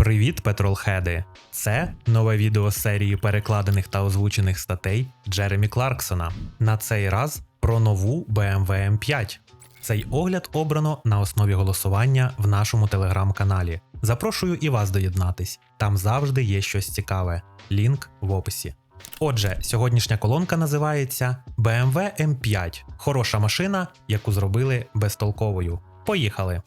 Привіт, петролхеди! Це нове відео з серії перекладених та озвучених статей Джеремі Кларксона. На цей раз про нову BMW M5. Цей огляд обрано на основі голосування в нашому телеграм-каналі. Запрошую і вас доєднатись. Там завжди є щось цікаве. Лінк в описі. Отже, сьогоднішня колонка називається BMW M5. Хороша машина, яку зробили безтолковою. Поїхали!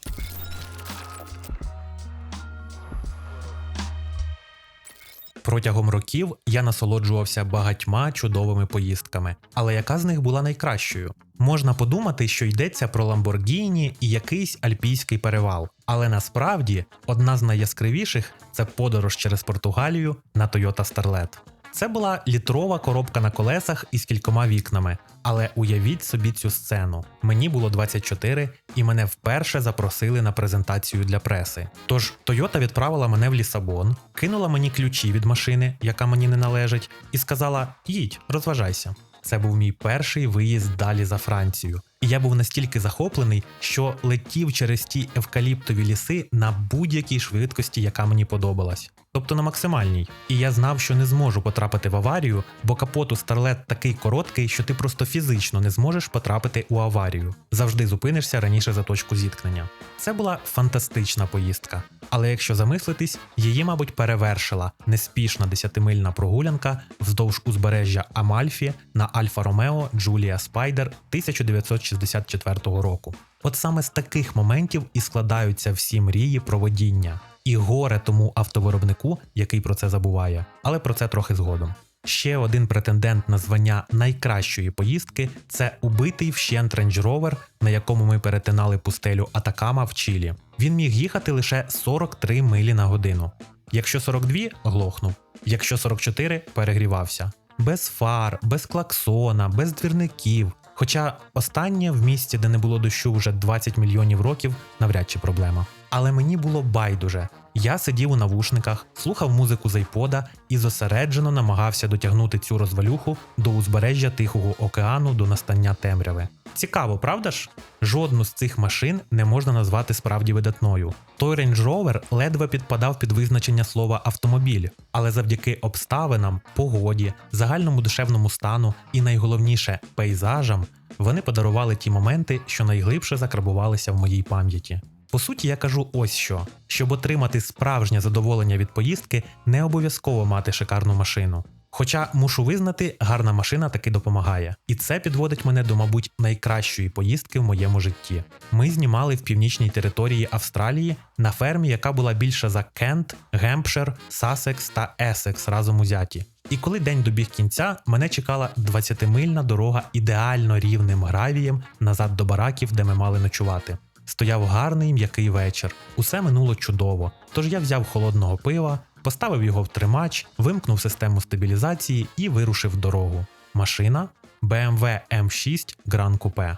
Протягом років я насолоджувався багатьма чудовими поїздками, але яка з них була найкращою? Можна подумати, що йдеться про Ламборгіні і якийсь альпійський перевал, але насправді одна з найяскравіших це подорож через Португалію на Toyota Starlet. Це була літрова коробка на колесах із кількома вікнами. Але уявіть собі цю сцену. Мені було 24, і мене вперше запросили на презентацію для преси. Тож Toyota відправила мене в Лісабон, кинула мені ключі від машини, яка мені не належить, і сказала: їдь, розважайся. Це був мій перший виїзд далі за Францію. І я був настільки захоплений, що летів через ті евкаліптові ліси на будь-якій швидкості, яка мені подобалась. Тобто на максимальній. І я знав, що не зможу потрапити в аварію, бо капот у Starlet такий короткий, що ти просто фізично не зможеш потрапити у аварію. Завжди зупинишся раніше за точку зіткнення. Це була фантастична поїздка. Але якщо замислитись, її, мабуть, перевершила неспішна десятимильна прогулянка вздовж узбережжя Амальфі на Альфа Ромео Джулія Спайдер 1964 року. От саме з таких моментів і складаються всі мрії про водіння. І горе тому автовиробнику, який про це забуває, але про це трохи згодом. Ще один претендент на звання найкращої поїздки це убитий вщент Range Rover, на якому ми перетинали пустелю Атакама в Чилі. Він міг їхати лише 43 милі на годину. Якщо 42 глохнув, якщо 44 перегрівався. Без фар, без клаксона, без двірників. Хоча останнє в місті, де не було дощу вже 20 мільйонів років, навряд чи проблема. Але мені було байдуже. Я сидів у навушниках, слухав музику з айпода і зосереджено намагався дотягнути цю розвалюху до узбережжя Тихого океану до настання темряви. Цікаво, правда ж? Жодну з цих машин не можна назвати справді видатною. Той Range Rover ледве підпадав під визначення слова автомобіль, але завдяки обставинам, погоді, загальному душевному стану і найголовніше пейзажам вони подарували ті моменти, що найглибше закарбувалися в моїй пам'яті. По суті, я кажу ось що: щоб отримати справжнє задоволення від поїздки, не обов'язково мати шикарну машину. Хоча мушу визнати, гарна машина таки допомагає. І це підводить мене до, мабуть, найкращої поїздки в моєму житті. Ми знімали в північній території Австралії на фермі, яка була більша за Кент, Гемпшир, Сасекс та Есекс разом узяті. І коли день добіг кінця, мене чекала 20-мильна дорога ідеально рівним гравієм назад до бараків, де ми мали ночувати. Стояв гарний м'який вечір. Усе минуло чудово. Тож я взяв холодного пива, поставив його в тримач, вимкнув систему стабілізації і вирушив дорогу. Машина BMW M6 Grand Coupe.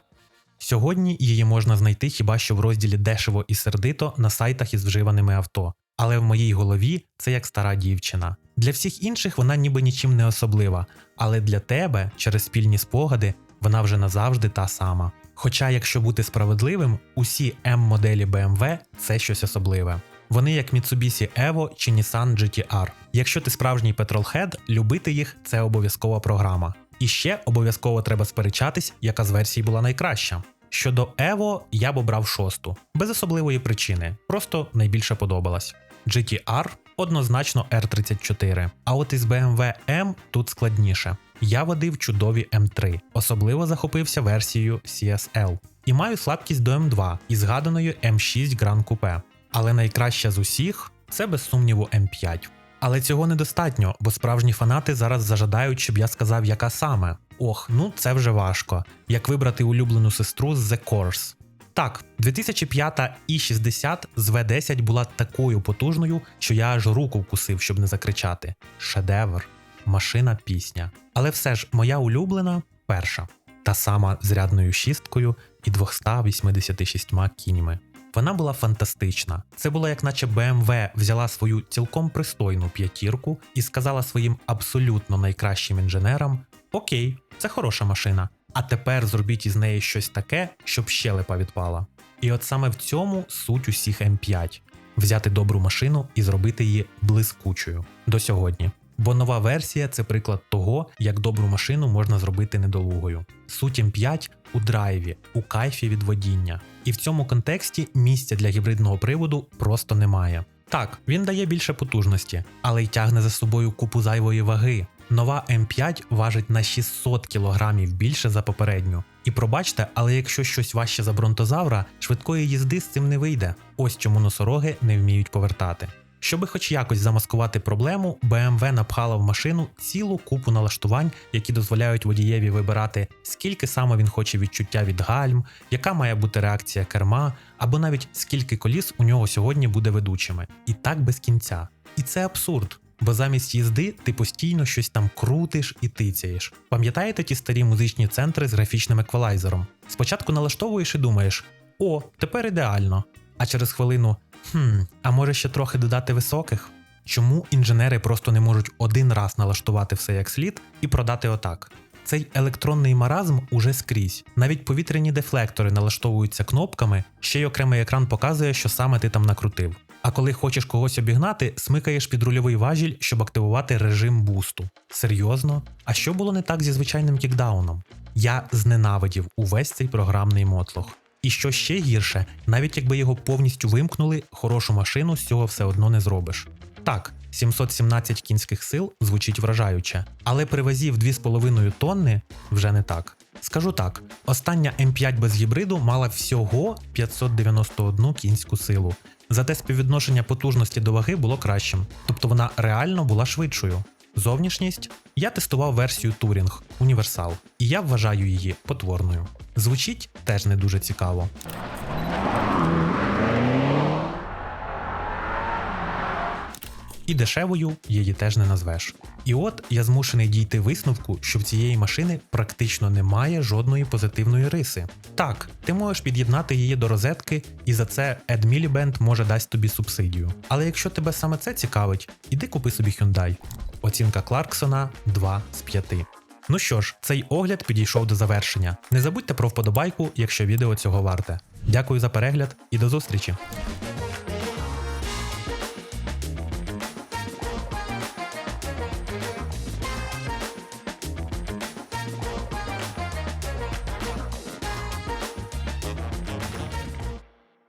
Сьогодні її можна знайти хіба що в розділі дешево і сердито на сайтах із вживаними авто. Але в моїй голові це як стара дівчина. Для всіх інших вона ніби нічим не особлива, але для тебе через спільні спогади вона вже назавжди та сама. Хоча, якщо бути справедливим, усі М-моделі BMW це щось особливе. Вони як Mitsubishi Evo чи Nissan GT-R. Якщо ти справжній петролхед, любити їх це обов'язкова програма. І ще обов'язково треба сперечатись, яка з версій була найкраща. Щодо Evo, я б обрав шосту, без особливої причини, просто найбільше подобалась. GT-R однозначно R34, а от із BMW M тут складніше. Я водив чудові М3, особливо захопився версією CSL. І маю слабкість до М2 із згаданою М6 Grand Coupe. Але найкраща з усіх це без сумніву М5. Але цього недостатньо, бо справжні фанати зараз зажадають, щоб я сказав, яка саме. Ох, ну це вже важко. Як вибрати улюблену сестру з The Course. Так, 2005 і 60 з V10 була такою потужною, що я аж руку вкусив, щоб не закричати. Шедевр, машина пісня. Але все ж моя улюблена перша, та сама з рядною шісткою і 286 кіньми. Вона була фантастична. Це було як наче BMW взяла свою цілком пристойну п'ятірку і сказала своїм абсолютно найкращим інженерам: Окей, це хороша машина. А тепер зробіть із неї щось таке, щоб щелепа відпала. І от саме в цьому суть усіх М5. взяти добру машину і зробити її блискучою до сьогодні. Бо нова версія це приклад того, як добру машину можна зробити недолугою. Суть М5 у драйві, у кайфі від водіння. І в цьому контексті місця для гібридного приводу просто немає. Так, він дає більше потужності, але й тягне за собою купу зайвої ваги. Нова М5 важить на 600 кг більше за попередню. І пробачте, але якщо щось важче за бронтозавра, швидкої їзди з цим не вийде. Ось чому носороги не вміють повертати. Щоби хоч якось замаскувати проблему, BMW напхала в машину цілу купу налаштувань, які дозволяють водієві вибирати, скільки саме він хоче відчуття від гальм, яка має бути реакція керма, або навіть скільки коліс у нього сьогодні буде ведучими. І так без кінця. І це абсурд. Бо замість їзди ти постійно щось там крутиш і тицяєш. Пам'ятаєте ті старі музичні центри з графічним еквалайзером? Спочатку налаштовуєш і думаєш: о, тепер ідеально. А через хвилину хм, а може ще трохи додати високих? Чому інженери просто не можуть один раз налаштувати все як слід і продати отак? Цей електронний маразм уже скрізь. Навіть повітряні дефлектори налаштовуються кнопками, ще й окремий екран показує, що саме ти там накрутив. А коли хочеш когось обігнати, смикаєш під рульовий важіль, щоб активувати режим бусту. Серйозно? А що було не так зі звичайним кікдауном? Я зненавидів увесь цей програмний мотлох. І що ще гірше, навіть якби його повністю вимкнули, хорошу машину з цього все одно не зробиш. Так, 717 кінських сил звучить вражаюче, але при вазі в 2,5 тонни вже не так. Скажу так, остання М5 без гібриду мала всього 591 кінську силу. Зате співвідношення потужності до ваги було кращим, тобто вона реально була швидшою. Зовнішність я тестував версію Touring Універсал, і я вважаю її потворною. Звучить теж не дуже цікаво. І дешевою її теж не назвеш. І от я змушений дійти висновку, що в цієї машини практично немає жодної позитивної риси. Так, ти можеш під'єднати її до розетки, і за це Ed Miliband може дасть тобі субсидію. Але якщо тебе саме це цікавить, іди купи собі Hyundai. Оцінка Кларксона 2 з 5. Ну що ж, цей огляд підійшов до завершення. Не забудьте про вподобайку, якщо відео цього варте. Дякую за перегляд і до зустрічі!